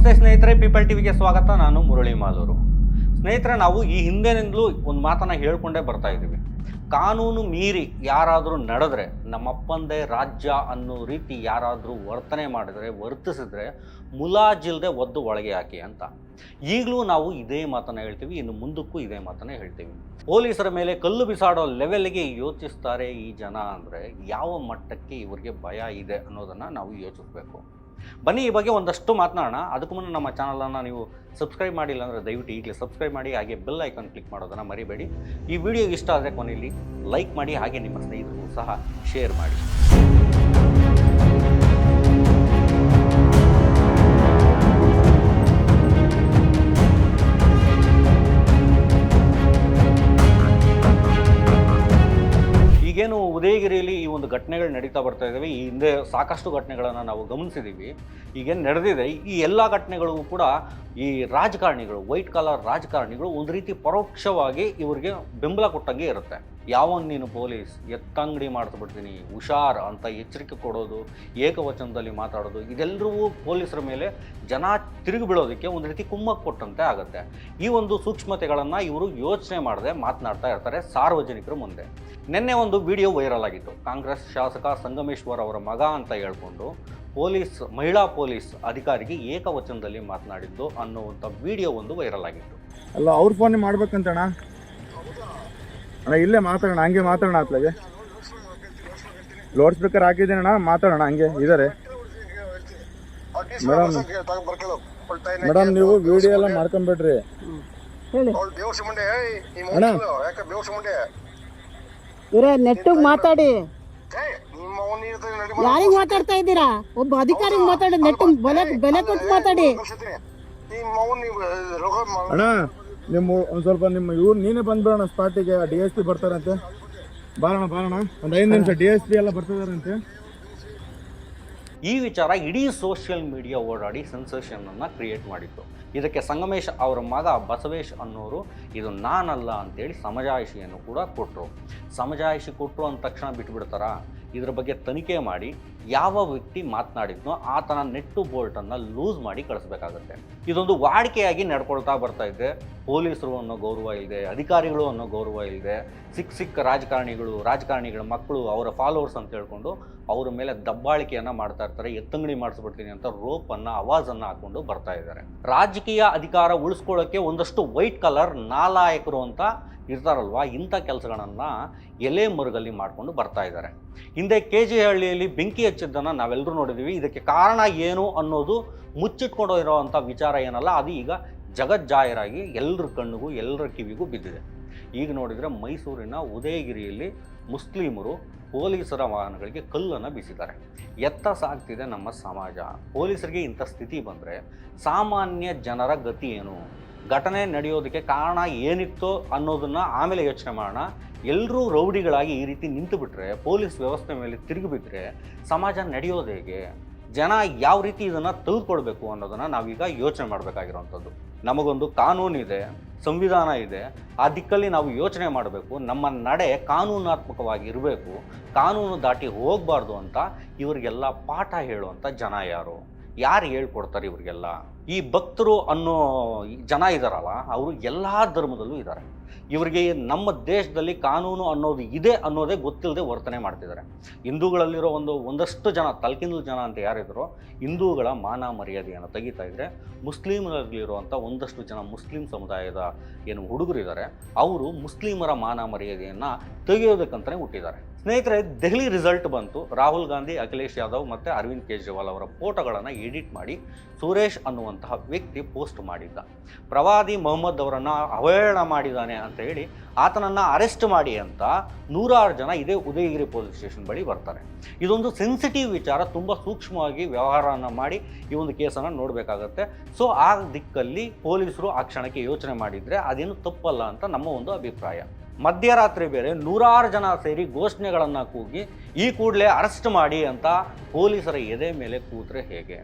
ನಮಸ್ತೆ ಸ್ನೇಹಿತರೆ ಪೀಪಲ್ ಟಿವಿಗೆ ಸ್ವಾಗತ. ನಾನು ಮುರಳಿ ಮಾಲೂರು ಸ್ನೇಹಿತರೆ, ನಾವು ಈ ಹಿಂದೆನಿಂದಲೂ ಒಂದು ಮಾತನ್ನು ಹೇಳ್ಕೊಂಡೇ ಬರ್ತಾ ಇದ್ದೀವಿ. ಕಾನೂನು ಮೀರಿ ಯಾರಾದರೂ ನಡೆದ್ರೆ, ನಮ್ಮಪ್ಪಂದೇ ರಾಜ್ಯ ಅನ್ನೋ ರೀತಿ ಯಾರಾದರೂ ವರ್ತನೆ ಮಾಡಿದರೆ, ವರ್ತಿಸಿದ್ರೆ, ಮುಲಾಜಿಲ್ದೆ ಒದ್ದು ಒಳಗೆ ಹಾಕಿ ಅಂತ. ಈಗಲೂ ನಾವು ಇದೇ ಮಾತನ್ನ ಹೇಳ್ತೀವಿ, ಇನ್ನು ಮುಂದಕ್ಕೂ ಇದೇ ಮಾತನ್ನ ಹೇಳ್ತೀವಿ. ಪೊಲೀಸರ ಮೇಲೆ ಕಲ್ಲು ಬಿಸಾಡೋ ಲೆವೆಲ್ಗೆ ಯೋಚಿಸ್ತಾರೆ ಈ ಜನ ಅಂದರೆ, ಯಾವ ಮಟ್ಟಕ್ಕೆ ಇವರಿಗೆ ಭಯ ಇದೆ ಅನ್ನೋದನ್ನು ನಾವು ಯೋಚಿಸ್ಬೇಕು. ಬನ್ನಿ ಈ ಬಗ್ಗೆ ಒಂದಷ್ಟು ಮಾತನಾಡೋಣ. ಅದಕ್ಕೂ ಮುನ್ನ ನಮ್ಮ ಚಾನಲನ್ನು ನೀವು ಸಬ್ಸ್ಕ್ರೈಬ್ ಮಾಡಿಲ್ಲ ಅಂದರೆ ದಯವಿಟ್ಟು ಈಗಲೇ ಸಬ್ಸ್ಕ್ರೈಬ್ ಮಾಡಿ, ಹಾಗೆ ಬೆಲ್ ಐಕಾನ್ ಕ್ಲಿಕ್ ಮಾಡೋದನ್ನು ಮರಿಬೇಡಿ. ಈ ವಿಡಿಯೋ ಇಷ್ಟ ಆದರೆ ಕೊನೆಯಲ್ಲಿ ಲೈಕ್ ಮಾಡಿ, ಹಾಗೆ ನಿಮ್ಮ ಸ್ನೇಹಿತರಿಗೂ ಸಹ ಶೇರ್ ಮಾಡಿ. ಉದಯಗಿರಿಯಲ್ಲಿ ಈ ಒಂದು ಘಟನೆಗಳು ನಡೀತಾ ಬರ್ತಾ ಇದ್ದಾವೆ ಈ ಹಿಂದೆ ಸಾಕಷ್ಟು ಘಟನೆಗಳನ್ನು ನಾವು ಗಮನಿಸಿದ್ದೀವಿ ಈಗೇನು ನಡೆದಿದೆ, ಈ ಎಲ್ಲ ಘಟನೆಗಳಿಗೂ ಕೂಡ ಈ ರಾಜಕಾರಣಿಗಳು ವೈಟ್ ಕಾಲರ್ ರಾಜಕಾರಣಿಗಳು ಒಂದು ರೀತಿ ಪರೋಕ್ಷವಾಗಿ ಇವರಿಗೆ ಬೆಂಬಲ ಕೊಟ್ಟಂಗೆ ಇರುತ್ತೆ. ಯಾವನ್ ನೀನು ಪೊಲೀಸ್ ಎತ್ತಂಗಡಿ ಮಾಡಿಸ್ಬಿಡ್ತೀನಿ ಹುಷಾರ್ ಅಂತ ಎಚ್ಚರಿಕೆ ಕೊಡೋದು, ಏಕವಚನದಲ್ಲಿ ಮಾತಾಡೋದು ಇದೆಲ್ಲರೂ ಪೊಲೀಸರ ಮೇಲೆ ಜನ ತಿರುಗಿ ಬೀಳೋದಕ್ಕೆ ಒಂದು ರೀತಿ ಕುಮ್ಮಕ್ಕೆ ಕೊಟ್ಟಂತೆ ಆಗುತ್ತೆ. ಈ ಒಂದು ಸೂಕ್ಷ್ಮತೆಗಳನ್ನು ಇವರು ಯೋಚನೆ ಮಾಡದೆ ಮಾತನಾಡ್ತಾ ಇರ್ತಾರೆ ಸಾರ್ವಜನಿಕರ ಮುಂದೆ. ನಿನ್ನೆ ಒಂದು ವಿಡಿಯೋ ವೈರಲ್ ಆಗಿತ್ತು. ಕಾಂಗ್ರೆಸ್ ಶಾಸಕ ಸಂಗಮೇಶ್ವರ್ ಅವರ ಮಗ ಅಂತ ಹೇಳ್ಕೊಂಡು ಪೊಲೀಸ್, ಮಹಿಳಾ ಪೊಲೀಸ್ ಅಧಿಕಾರಿಗೆ ಏಕವಚನದಲ್ಲಿ ಮಾತನಾಡಿದ್ದು ಅನ್ನುವಂಥ ವಿಡಿಯೋ ಒಂದು ವೈರಲ್ ಆಗಿತ್ತು. ಅಲ್ಲ, ಅವ್ರ ಫೋನ್ ಮಾಡ್ಬೇಕಂತಣ್ಣ. ಅಣ್ಣ ಇಲ್ಲೇ ಮಾತಾಡೋಣ ಹಂಗೆ ಮಾತಾಡೋಣ ಅತ್ಲಾಗೆ ಲೌಡ್ ಸ್ಪೀಕರ್ ಹಾಕಿದ್ದೀನಣ್ಣ ಮಾತಾಡೋಣ ಹಂಗೆ ಇದಾರೆ. ಮೇಡಮ್ ಮೇಡಮ್ ನೀವು ವಿಡಿಯೋ ಎಲ್ಲ ಮಾಡ್ಕೊಂಬಿಡ್ರಿ. ಅಣ್ಣ. ಯಾಕೆ ಬೇವಸ ಮುಂಡೆ ಇವರೇ ನೆಟ್ಟಿಗೆ ಮಾತಾಡಿ. ಯಾರಿಗ್ ಮಾತಾಡ್ತಾ ಇದ್ದೀರಾ? ಒಬ್ಬ ಅಧಿಕಾರಿಗೆ ಮಾತಾಡಿ ನೆಟ್ಟು ಬೆಲೆ ಬೆಲೆ ಕೊಟ್ಟು ಮಾತಾಡಿ. ಅಣ್ಣ ನಿಮ್ಮ ಒಂದು ಸ್ವಲ್ಪ ನಿಮ್ಮ ಇವ್ರು ನೀನೇ ಬಂದ್ಬಿಡೋಣ ಸ್ಪಾಟಿಗೆ ಡಿ ಎಸ್ ಪಿ ಬರ್ತಾರಂತೆ. ಬಾರೋಣ ಬಾರೋಣ ಒಂದು ಐದು ನಿಮಿಷ ಡಿ ಎಸ್ ಪಿ ಎಲ್ಲ ಬರ್ತಿದಾರಂತೆ. ಈ ವಿಚಾರ ಇಡೀ ಸೋಷಿಯಲ್ ಮೀಡಿಯಾ ಓಡಾಡಿ ಸೆನ್ಸೇಷನನ್ನು ಕ್ರಿಯೇಟ್ ಮಾಡಿತ್ತು. ಇದಕ್ಕೆ ಸಂಗಮೇಶ್ ಅವರ ಮಗ ಬಸವೇಶ್ ಅನ್ನೋರು ಇದು ನಾನಲ್ಲ ಅಂತೇಳಿ ಸಮಜಾಯಿಷಿಯನ್ನು ಕೂಡ ಕೊಟ್ಟರು ಸಮಜಾಯಿಷಿ ಕೊಟ್ಟರು ಅಂದ ತಕ್ಷಣ ಬಿಟ್ಬಿಡ್ತಾರ? ಇದ್ರ ಬಗ್ಗೆ ತನಿಖೆ ಮಾಡಿ ಯಾವ ವ್ಯಕ್ತಿ ಮಾತನಾಡಿದ್ನೋ ಆತನ ನೆಟ್ಟು ಬೋಲ್ಟನ್ನು ಲೂಸ್ ಮಾಡಿ ಕಳಿಸ್ಬೇಕಾಗತ್ತೆ. ಇದೊಂದು ವಾಡಿಕೆಯಾಗಿ ನಡ್ಕೊಳ್ತಾ ಬರ್ತಾ ಇದೆ. ಪೊಲೀಸರು ಅನ್ನೋ ಗೌರವ ಇದೆ, ಅಧಿಕಾರಿಗಳು ಅನ್ನೋ ಗೌರವ ಇದೆ. ಸಿಕ್ಕ ಸಿಕ್ಕ ರಾಜಕಾರಣಿಗಳು, ರಾಜಕಾರಣಿಗಳ ಮಕ್ಕಳು, ಅವರ ಫಾಲೋವರ್ಸ್ ಅಂತ ಹೇಳ್ಕೊಂಡು ಅವರ ಮೇಲೆ ದಬ್ಬಾಳಿಕೆಯನ್ನು ಮಾಡ್ತಾ ಇರ್ತಾರೆ. ಎತ್ತಂಗಡಿ ಮಾಡಿಸ್ಬಿಡ್ತೀನಿ ಅಂತ ರೋಪನ್ನು ಅವಾಜನ್ನು ಹಾಕ್ಕೊಂಡು ಬರ್ತಾ ಇದ್ದಾರೆ. ರಾಜಕೀಯ ಅಧಿಕಾರ ಉಳಿಸ್ಕೊಳ್ಳೋಕ್ಕೆ ಒಂದಷ್ಟು ವೈಟ್ ಕಲರ್ ನಾಲಾಯಕರು ಅಂತ ಇರ್ತಾರಲ್ವಾ? ಇಂಥ ಕೆಲಸಗಳನ್ನು ಎಲೆ ಮರುಗಲ್ಲಿ ಮಾಡಿಕೊಂಡು ಬರ್ತಾ ಇದ್ದಾರೆ. ಹಿಂದೆ ಕೆ ಜಿ ಹಳ್ಳಿಯಲ್ಲಿ ಬೆಂಕಿ ಹಚ್ಚಿದ್ದನ್ನು ನಾವೆಲ್ಲರೂ ನೋಡಿದ್ದೀವಿ. ಇದಕ್ಕೆ ಕಾರಣ ಏನು ಅನ್ನೋದು ಮುಚ್ಚಿಟ್ಕೊಂಡು ಇರೋವಂಥ ವಿಚಾರ ಏನಲ್ಲ, ಅದು ಈಗ ಜಗಜ್ಜಾಹಿರಾಗಿ ಎಲ್ಲರ ಕಣ್ಣಿಗೂ ಎಲ್ಲರ ಕಿವಿಗೂ ಬಿದ್ದಿದೆ. ಈಗ ನೋಡಿದರೆ ಮೈಸೂರಿನ ಉದಯಗಿರಿಯಲ್ಲಿ ಮುಸ್ಲಿಮರು ಪೊಲೀಸರ ವಾಹನಗಳಿಗೆ ಕಲ್ಲನ್ನು ಬೀಸಿದ್ದಾರೆ. ಎತ್ತ ಸಾಗ್ತಿದೆ ನಮ್ಮ ಸಮಾಜ. ಪೊಲೀಸರಿಗೆ ಇಂಥ ಸ್ಥಿತಿ ಬಂದರೆ ಸಾಮಾನ್ಯ ಜನರ ಗತಿ ಏನು? ಘಟನೆ ನಡೆಯೋದಕ್ಕೆ ಕಾರಣ ಏನಿತ್ತು ಅನ್ನೋದನ್ನು ಆಮೇಲೆ ಯೋಚನೆ ಮಾಡೋಣ. ಎಲ್ಲರೂ ರೌಡಿಗಳಾಗಿ ಈ ರೀತಿ ನಿಂತು ಬಿಟ್ರೆ, ಪೊಲೀಸ್ ವ್ಯವಸ್ಥೆ ಮೇಲೆ ತಿರುಗಿಬಿಟ್ರೆ ಸಮಾಜ ನಡೆಯೋದು ಹೇಗೆ? ಜನ ಯಾವ ರೀತಿ ಇದನ್ನು ತೆಗೆದುಕೊಳ್ಬೇಕು ಅನ್ನೋದನ್ನು ನಾವೀಗ ಯೋಚನೆ ಮಾಡಬೇಕಾಗಿರೋವಂಥದ್ದು ನಮಗೊಂದು ಕಾನೂನಿದೆ ಸಂವಿಧಾನ ಇದೆ, ಆ ದಿಕ್ಕಲ್ಲಿ ನಾವು ಯೋಚನೆ ಮಾಡಬೇಕು, ನಮ್ಮ ನಡೆ ಕಾನೂನಾತ್ಮಕವಾಗಿ ಇರಬೇಕು, ಕಾನೂನು ದಾಟಿ ಹೋಗಬಾರ್ದು ಅಂತ ಇವರಿಗೆಲ್ಲ ಪಾಠ ಹೇಳುವಂಥ ಜನ ಯಾರು? ಯಾರು ಹೇಳ್ಕೊಡ್ತಾರೆ ಇವರಿಗೆಲ್ಲ? ಈ ಭಕ್ತರು ಅನ್ನೋ ಜನ ಇದ್ದಾರಲ್ಲ ಅವರು ಎಲ್ಲ ಧರ್ಮದಲ್ಲೂ ಇದ್ದಾರೆ ಇವರಿಗೆ ನಮ್ಮ ದೇಶದಲ್ಲಿ ಕಾನೂನು ಅನ್ನೋದು ಇದೆ ಅನ್ನೋದೇ ಗೊತ್ತಿಲ್ಲದೆ ವರ್ತನೆ ಮಾಡ್ತಿದ್ದಾರೆ. ಹಿಂದೂಗಳಲ್ಲಿರೋ ಒಂದು ಒಂದಷ್ಟು ಜನ ತಲ್ಕಿಂದಲ್ ಜನ ಅಂತ ಯಾರಿದ್ರು, ಹಿಂದೂಗಳ ಮಾನ ಮರ್ಯಾದೆಯನ್ನು ತೆಗಿತಾ ಇದ್ದರೆ ಮುಸ್ಲಿಮರಲ್ಲಿರುವಂಥ ಒಂದಷ್ಟು ಜನ ಮುಸ್ಲಿಂ ಸಮುದಾಯದ ಏನು ಹುಡುಗರಿದ್ದಾರೆ ಅವರು ಮುಸ್ಲಿಮರ ಮಾನ ಮರ್ಯಾದೆಯನ್ನು ತೆಗೆಯೋದಕ್ಕಂತಲೇ ಹುಟ್ಟಿದ್ದಾರೆ. ಸ್ನೇಹಿತರೆ, ದೆಹಲಿ ರಿಸಲ್ಟ್ ಬಂತು. ರಾಹುಲ್ ಗಾಂಧಿ, ಅಖಿಲೇಶ್ ಯಾದವ್ ಮತ್ತು ಅರವಿಂದ್ ಕೇಜ್ರಿವಾಲ್ ಅವರ ಫೋಟೋಗಳನ್ನು ಎಡಿಟ್ ಮಾಡಿ ಸುರೇಶ್ ಅನ್ನುವಂತಹ ವ್ಯಕ್ತಿ ಪೋಸ್ಟ್ ಮಾಡಿದ್ದ. ಪ್ರವಾದಿ ಮೊಹಮ್ಮದ್ ಅವರನ್ನು ಅವಹೇಳನ ಮಾಡಿದ್ದಾನೆ ಅಂತ ಹೇಳಿ ಆತನನ್ನು ಅರೆಸ್ಟ್ ಮಾಡಿ ಅಂತ ನೂರಾರು ಜನ ಇದೇ ಉದಯಗಿರಿ ಪೊಲೀಸ್ ಸ್ಟೇಷನ್ ಬಳಿ ಬರ್ತಾರೆ. ಇದೊಂದು ಸೆನ್ಸಿಟಿವ್ ವಿಚಾರ, ತುಂಬ ಸೂಕ್ಷ್ಮವಾಗಿ ವ್ಯವಹಾರವನ್ನು ಮಾಡಿ ಈ ಒಂದು ಕೇಸನ್ನು ನೋಡಬೇಕಾಗತ್ತೆ. ಸೊ ಆ ದಿಕ್ಕಲ್ಲಿ ಪೊಲೀಸರು ಆ ಕ್ಷಣಕ್ಕೆ ಯೋಚನೆ ಮಾಡಿದರೆ ಅದೇನು ತಪ್ಪಲ್ಲ ಅಂತ ನಮ್ಮ ಒಂದು ಅಭಿಪ್ರಾಯ. ಮಧ್ಯರಾತ್ರಿ ಬೇರೆ ನೂರಾರು ಜನ ಸೇರಿ ಘೋಷಣೆಗಳನ್ನು ಕೂಗಿ ಈ ಕೂಡಲೇ ಅರೆಸ್ಟ್ ಮಾಡಿ ಅಂತ ಪೊಲೀಸರ ಎದೆ ಮೇಲೆ ಕೂತ್ರೆ ಹೇಗೆ?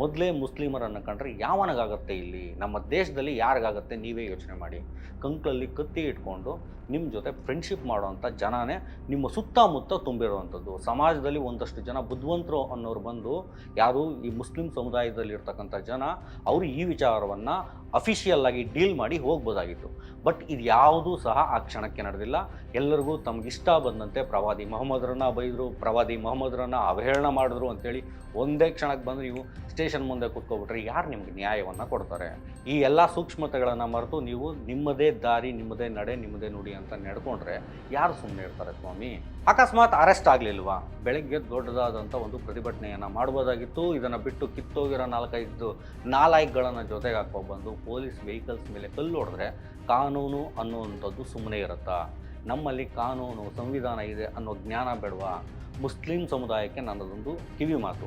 ಮೊದಲೇ ಮುಸ್ಲಿಮರನ್ನು ಕಂಡ್ರೆ ಯಾವನಿಗಾಗತ್ತೆ ಇಲ್ಲಿ? ನಮ್ಮ ದೇಶದಲ್ಲಿ ಯಾರಿಗಾಗತ್ತೆ? ನೀವೇ ಯೋಚನೆ ಮಾಡಿ. ಕಂಕ್ಳಲ್ಲಿ ಕತ್ತಿ ಇಟ್ಕೊಂಡು ನಿಮ್ಮ ಜೊತೆ ಫ್ರೆಂಡ್ಶಿಪ್ ಮಾಡೋವಂಥ ಜನನೇ ನಿಮ್ಮ ಸುತ್ತಮುತ್ತ ತುಂಬಿರುವಂಥದ್ದು. ಸಮಾಜದಲ್ಲಿ ಒಂದಷ್ಟು ಜನ ಬುದ್ಧಿವಂತರು ಅನ್ನೋರು ಬಂದು ಯಾರು ಈ ಮುಸ್ಲಿಂ ಸಮುದಾಯದಲ್ಲಿ ಇರ್ತಕ್ಕಂಥ ಜನ ಅವರು ಈ ವಿಚಾರವನ್ನು ಅಫಿಷಿಯಲ್ ಆಗಿ ಡೀಲ್ ಮಾಡಿ ಹೋಗ್ಬೋದಾಗಿತ್ತು. ಬಟ್ ಇದು ಯಾವುದೂ ಸಹ ಆ ಕ್ಷಣಕ್ಕೆ ನಡೆದಿಲ್ಲ. ಎಲ್ಲರಿಗೂ ತಮಗಿಷ್ಟ ಬಂದಂತೆ ಪ್ರವಾದಿ ಮೊಹಮ್ಮದ್ರನ್ನ ಬೈದರು, ಪ್ರವಾದಿ ಮೊಹಮ್ಮದ್ರನ್ನ ಅವಹೇಳನ ಮಾಡಿದ್ರು ಅಂತೇಳಿ ಒಂದೇ ಕ್ಷಣಕ್ಕೆ ಬಂದು ನೀವು ಸ್ಟೇಷನ್ ಮುಂದೆ ಕೂತ್ಕೊಬಿಟ್ರೆ ಯಾರು ನಿಮ್ಗೆ ನ್ಯಾಯವನ್ನು ಕೊಡ್ತಾರೆ? ಈ ಎಲ್ಲ ಸೂಕ್ಷ್ಮತೆಗಳನ್ನು ಮರೆತು ನೀವು ನಿಮ್ಮದೇ ದಾರಿ, ನಿಮ್ಮದೇ ನಡೆ, ನಿಮ್ಮದೇ ನುಡಿ ಅಂತ ನಡ್ಕೊಂಡ್ರೆ ಯಾರು ಸುಮ್ಮನೆ ಇರ್ತಾರೆ ಸ್ವಾಮಿ? ಅಕಸ್ಮಾತ್ ಅರೆಸ್ಟ್ ಆಗಲಿಲ್ವಾ? ಬೆಳಗ್ಗೆ ದೊಡ್ಡದಾದಂಥ ಒಂದು ಪ್ರತಿಭಟನೆಯನ್ನು ಮಾಡ್ಬೋದಾಗಿತ್ತು. ಇದನ್ನು ಬಿಟ್ಟು ಕಿತ್ತೋಗಿರೋ ನಾಲ್ಕೈದು ನಾಲಾಯ್ಕ್ಗಳನ್ನು ಜೊತೆಗೆ ಹಾಕೋ ಬಂದು ಪೊಲೀಸ್ ವೆಹಿಕಲ್ಸ್ ಮೇಲೆ ಕಲ್ಲು ಹೊಡೆದ್ರೆ ಕಾನೂನು ಅನ್ನುವಂಥದ್ದು ಸುಮ್ಮನೆ ಇರುತ್ತಾ? ನಮ್ಮಲ್ಲಿ ಕಾನೂನು ಸಂವಿಧಾನ ಇದೆ ಅನ್ನೋ ಜ್ಞಾನ ಬೇಡವಾ? ಮುಸ್ಲಿಂ ಸಮುದಾಯಕ್ಕೆ ನನ್ನದೊಂದು ಕಿವಿ ಮಾತು.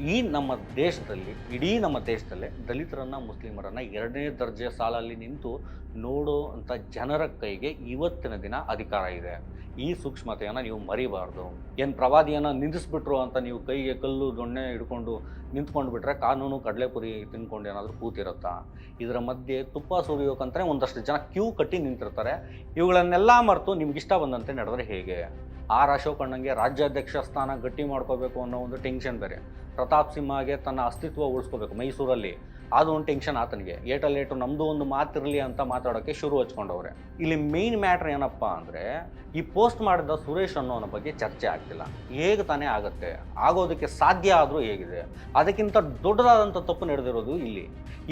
ಈ ನಮ್ಮ ದೇಶದಲ್ಲಿ, ಇಡೀ ನಮ್ಮ ದೇಶದಲ್ಲೇ ದಲಿತರನ್ನು ಮುಸ್ಲಿಮರನ್ನು ಎರಡನೇ ದರ್ಜೆ ಸಾಲಲ್ಲಿ ನಿಂತು ನೋಡೋ ಅಂಥ ಜನರ ಕೈಗೆ ಇವತ್ತಿನ ದಿನ ಅಧಿಕಾರ ಇದೆ. ಈ ಸೂಕ್ಷ್ಮತೆಯನ್ನು ನೀವು ಮರಿಬಾರ್ದು. ಏನು ಪ್ರವಾದಿಯನ್ನು ನಿಂದಿಸ್ಬಿಟ್ರು ಅಂತ ನೀವು ಕೈಗೆ ಕಲ್ಲು, ದೊಣ್ಣೆ ಹಿಡ್ಕೊಂಡು ನಿಂತ್ಕೊಂಡು ಬಿಟ್ರೆ ಕಾನೂನು ಕಡಲೆಪುರಿ ತಿನ್ಕೊಂಡು ಏನಾದರೂ ಕೂತಿರುತ್ತಾ? ಇದರ ಮಧ್ಯೆ ತುಪ್ಪ ಸುರಿಯೋಕಂತಲೇ ಒಂದಷ್ಟು ಜನ ಕ್ಯೂ ಕಟ್ಟಿ ನಿಂತಿರ್ತಾರೆ. ಇವುಗಳನ್ನೆಲ್ಲ ಮರೆತು ನಿಮ್ಗಿಷ್ಟ ಬಂದಂತೆ ನಡೆದ್ರೆ ಹೇಗೆ? ಆರ್ ಅಶೋಕ್ ಅಣ್ಣಂಗೆ ರಾಜ್ಯಾಧ್ಯಕ್ಷ ಸ್ಥಾನ ಗಟ್ಟಿ ಮಾಡ್ಕೋಬೇಕು ಅನ್ನೋ ಒಂದು ಟೆನ್ಷನ್ ಬೇರೆ. ಪ್ರತಾಪ್ ಸಿಂಹಗೆ ತನ್ನ ಅಸ್ತಿತ್ವ ಉಳಿಸ್ಕೋಬೇಕು ಮೈಸೂರಲ್ಲಿ. ಅದು ಒಂದು ಟೆನ್ಷನ್ ಆತನಿಗೆ. ಏಟ ಲೇಟು ನಮ್ಮದು ಒಂದು ಮಾತಿರಲಿ ಅಂತ ಮಾತಾಡೋಕ್ಕೆ ಶುರು ಹಚ್ಕೊಂಡವ್ರೆ. ಇಲ್ಲಿ ಮೇನ್ ಮ್ಯಾಟ್ರ್ ಏನಪ್ಪ ಅಂದರೆ ಈ ಪೋಸ್ಟ್ ಮಾಡಿದ ಸುರೇಶ್ ಅನ್ನೋನ ಬಗ್ಗೆ ಚರ್ಚೆ ಆಗ್ತಿಲ್ಲ. ಹೇಗೆ ತಾನೇ ಆಗುತ್ತೆ? ಆಗೋದಕ್ಕೆ ಸಾಧ್ಯ ಆದರೂ ಹೇಗಿದೆ? ಅದಕ್ಕಿಂತ ದೊಡ್ಡದಾದಂಥ ತಪ್ಪು ನಡೆದಿರೋದು ಇಲ್ಲಿ.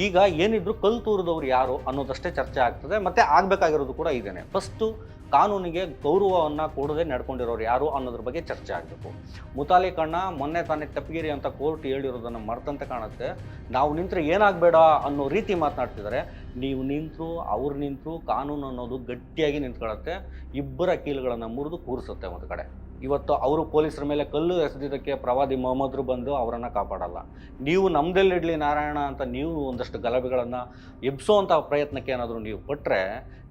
ಈಗ ಏನಿದ್ರು ಕಲ್ ತೂರಿದವ್ರು ಯಾರು ಅನ್ನೋದಷ್ಟೇ ಚರ್ಚೆ ಆಗ್ತದೆ, ಮತ್ತೆ ಆಗಬೇಕಾಗಿರೋದು ಕೂಡ ಇದೇನೆ. ಫಸ್ಟು ಕಾನೂನಿಗೆ ಗೌರವವನ್ನು ಕೊಡದೆ ನಡ್ಕೊಂಡಿರೋರು ಯಾರು ಅನ್ನೋದ್ರ ಬಗ್ಗೆ ಚರ್ಚೆ ಆಗಬೇಕು. ಮುತಾಲಿ ಕಣ್ಣ, ಮೊನ್ನೆ ತಾನೇ ತಪ್ಪಗಿರಿ ಅಂತ ಕೋರ್ಟ್ ಹೇಳಿರೋದನ್ನು ಮರೆತಂತೆ ಕಾಣುತ್ತೆ. ನಾವು ನಿಂತರೆ ಏನಾಗಬೇಡ ಅನ್ನೋ ರೀತಿ ಮಾತನಾಡ್ತಿದ್ದಾರೆ. ನೀವು ನಿಂತು ಅವ್ರು ನಿಂತು ಕಾನೂನು ಅನ್ನೋದು ಗಟ್ಟಿಯಾಗಿ ನಿಂತ್ಕೊಳ್ಳುತ್ತೆ. ಇಬ್ಬರ ಕೀಲುಗಳನ್ನು ಮುರಿದು ಕೂರಿಸುತ್ತೆ ಒಂದು ಕಡೆ. ಇವತ್ತು ಅವರು ಪೊಲೀಸರ ಮೇಲೆ ಕಲ್ಲು ಎಸೆದಿದ್ದಕ್ಕೆ ಪ್ರವಾದಿ ಮೊಹಮ್ಮದ್ರು ಬಂದು ಅವರನ್ನು ಕಾಪಾಡಲ್ಲ. ನೀವು ನಮ್ಮದಲ್ಲಿಡಲಿ ನಾರಾಯಣ ಅಂತ ನೀವು ಒಂದಷ್ಟು ಗಲಭೆಗಳನ್ನು ಎಬ್ಸೋವಂಥ ಪ್ರಯತ್ನಕ್ಕೆ ಏನಾದರೂ ನೀವು ಕೊಟ್ಟರೆ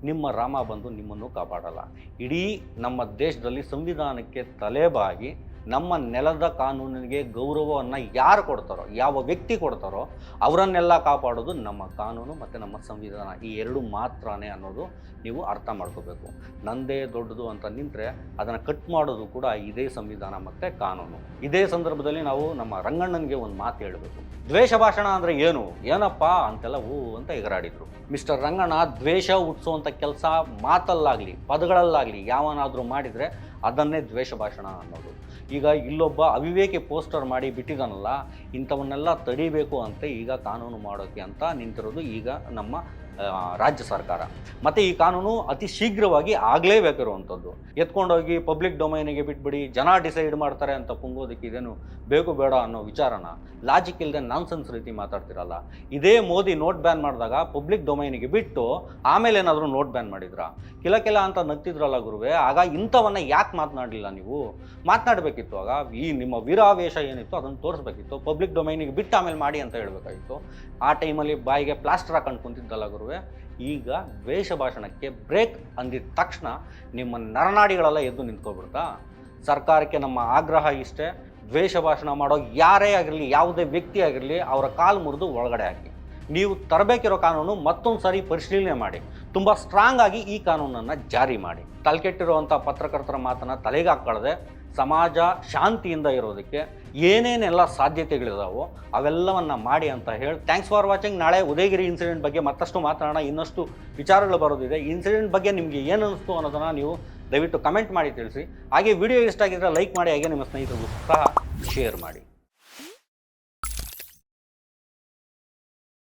ನಿಮ್ಮ ರಾಮ ಬಂದು ನಿಮ್ಮನ್ನು ಕಾಪಾಡಲ್ಲ. ಇಡೀ ನಮ್ಮ ದೇಶದಲ್ಲಿ ಸಂವಿಧಾನಕ್ಕೆ ತಲೆಬಾಗಿ ನಮ್ಮ ನೆಲದ ಕಾನೂನಿಗೆ ಗೌರವವನ್ನು ಯಾರು ಕೊಡ್ತಾರೋ, ಯಾವ ವ್ಯಕ್ತಿ ಕೊಡ್ತಾರೋ ಅವರನ್ನೆಲ್ಲ ಕಾಪಾಡೋದು ನಮ್ಮ ಕಾನೂನು ಮತ್ತು ನಮ್ಮ ಸಂವಿಧಾನ. ಈ ಎರಡು ಮಾತ್ರನೇ ಅನ್ನೋದು ನೀವು ಅರ್ಥ ಮಾಡ್ಕೋಬೇಕು. ನಂದೇ ದೊಡ್ಡದು ಅಂತ ನಿಂತರೆ ಅದನ್ನು ಕಟ್ ಮಾಡೋದು ಕೂಡ ಇದೇ ಸಂವಿಧಾನ ಮತ್ತು ಕಾನೂನು. ಇದೇ ಸಂದರ್ಭದಲ್ಲಿ ನಾವು ನಮ್ಮ ರಂಗಣ್ಣನಿಗೆ ಒಂದು ಮಾತು ಹೇಳಬೇಕು. ದ್ವೇಷ ಭಾಷಣ ಅಂದರೆ ಏನು? ಏನಪ್ಪ ಅಂತೆಲ್ಲ ಹೂ ಅಂತ ಎಗರಾಡಿದ್ರು. ಮಿಸ್ಟರ್ ರಂಗಣ್ಣ, ದ್ವೇಷ ಹುಟ್ಟಿಸುವಂಥ ಕೆಲಸ ಮಾತಲ್ಲಾಗಲಿ, ಪದಗಳಲ್ಲಾಗಲಿ ಯಾವನಾದರೂ ಮಾಡಿದರೆ ಅದನ್ನೇ ದ್ವೇಷ ಭಾಷಣ ಅನ್ನೋದು. ಈಗ ಇಲ್ಲೊಬ್ಬ ಅವಿವೇಕಿ ಪೋಸ್ಟರ್ ಮಾಡಿ ಬಿಟ್ಟಿದ್ದಾನಲ್ಲ ಇಂಥವನ್ನೆಲ್ಲ ತಡಿಬೇಕು ಅಂತ ಈಗ ಕಾನೂನು ಮಾಡೋಕ್ಕೆ ಅಂತ ನಿಂತಿರೋದು ಈಗ ನಮ್ಮ ರಾಜ್ಯ ಸರ್ಕಾರ. ಮತ್ತು ಈ ಕಾನೂನು ಅತಿ ಶೀಘ್ರವಾಗಿ ಆಗಲೇಬೇಕಿರುವಂಥದ್ದು ಎತ್ಕೊಂಡೋಗಿ ಪಬ್ಲಿಕ್ ಡೊಮೈನಿಗೆ ಬಿಟ್ಬಿಡಿ, ಜನ ಡಿಸೈಡ್ ಮಾಡ್ತಾರೆ ಅಂತ ಪುಂಗೋದಕ್ಕೆ ಇದೇನು ಬೇಕು ಬೇಡ ಅನ್ನೋ ವಿಚಾರನ ಲಾಜಿಕ್ ಇಲ್ಲದೆ ನಾನ್ಸೆನ್ಸ್ ರೀತಿ ಮಾತಾಡ್ತಿರಲ್ಲ. ಇದೇ ಮೋದಿ ನೋಟ್ ಬ್ಯಾನ್ ಮಾಡಿದಾಗ ಪಬ್ಲಿಕ್ ಡೊಮೈನಿಗೆ ಬಿಟ್ಟು ಆಮೇಲೆ ಏನಾದರೂ ನೋಟ್ ಬ್ಯಾನ್ ಮಾಡಿದ್ರ? ಕಿಲ ಕೆಲ ಅಂತ ನಗ್ತಿದ್ರಲ್ಲ ಗುರುವೆ, ಆಗ ಇಂಥವನ್ನ ಯಾಕೆ ಮಾತನಾಡಲಿಲ್ಲ ನೀವು? ಮಾತನಾಡಬೇಕಿತ್ತು ಆಗ. ಈ ನಿಮ್ಮ ವೀರಾವೇಶ ಏನಿತ್ತು ಅದನ್ನು ತೋರಿಸ್ಬೇಕಿತ್ತು. ಪಬ್ಲಿಕ್ ಡೊಮೈನಿಗೆ ಬಿಟ್ಟು ಆಮೇಲೆ ಮಾಡಿ ಅಂತ ಹೇಳಬೇಕಾಗಿತ್ತು. ಆ ಟೈಮಲ್ಲಿ ಬಾಯಿಗೆ ಪ್ಲಾಸ್ಟರ್ ಹಾಕೊಂಡು ಕುಂತಿದ್ದಲ್ಲ ಗುರುವೆ. ಈಗ ದ್ವೇಷ ಭಾಷಣಕ್ಕೆ ಬ್ರೇಕ್ ಅಂದಿದ ತಕ್ಷಣ ನಿಮ್ಮ ನರನಾಡಿಗಳೆಲ್ಲ ಎದ್ದು ನಿಂತ್ಕೊಬಿಡ್ತಾ ಸರ್ಕಾರಕ್ಕೆ ನಮ್ಮ ಆಗ್ರಹ ಇಷ್ಟೇ. ದ್ವೇಷ ಭಾಷಣ ಮಾಡೋ ಯಾರೇ ಆಗಿರಲಿ, ಯಾವುದೇ ವ್ಯಕ್ತಿ ಆಗಿರಲಿ, ಅವರ ಕಾಲು ಮುರಿದು ಒಳಗಡೆ ಹಾಕಿ. ನೀವು ತರಬೇಕಿರೋ ಕಾನೂನು ಮತ್ತೊಂದು ಸಾರಿ ಪರಿಶೀಲನೆ ಮಾಡಿ. ತುಂಬ ಸ್ಟ್ರಾಂಗ್ ಆಗಿ ಈ ಕಾನೂನನ್ನು ಜಾರಿ ಮಾಡಿ. ತಲೆಕೆಟ್ಟಿರುವಂಥ ಪತ್ರಕರ್ತರ ಮಾತನ್ನು ತಲೆಗೆ ಹಾಕ್ಕೊಳ್ಳದೆ ಸಮಾಜ ಶಾಂತಿಯಿಂದ ಇರೋದಕ್ಕೆ ಏನೇನೆಲ್ಲ ಸಾಧ್ಯತೆಗಳಿದಾವೋ ಅವೆಲ್ಲವನ್ನು ಮಾಡಿ ಅಂತ ಹೇಳಿ ಥ್ಯಾಂಕ್ಸ್ ಫಾರ್ ವಾಚಿಂಗ್ ನಾಳೆ ಉದಯಗಿರಿ ಇನ್ಸಿಡೆಂಟ್ ಬಗ್ಗೆ ಮತ್ತಷ್ಟು ಮಾತನಾಡೋಣ ಇನ್ನಷ್ಟು ವಿಚಾರಗಳು ಬರೋದಿದೆ. ಇನ್ಸಿಡೆಂಟ್ ಬಗ್ಗೆ ನಿಮಗೆ ಏನು ಅನಿಸ್ತು ಅನ್ನೋದನ್ನು ನೀವು ದಯವಿಟ್ಟು ಕಮೆಂಟ್ ಮಾಡಿ ತಿಳಿಸಿ. ಹಾಗೆ ವಿಡಿಯೋ ಇಷ್ಟ ಆಗಿದ್ದರೆ ಲೈಕ್ ಮಾಡಿ, ಹಾಗೆ ನಿಮ್ಮ ಸ್ನೇಹಿತರಿಗೂ ಸಹ ಶೇರ್ ಮಾಡಿ.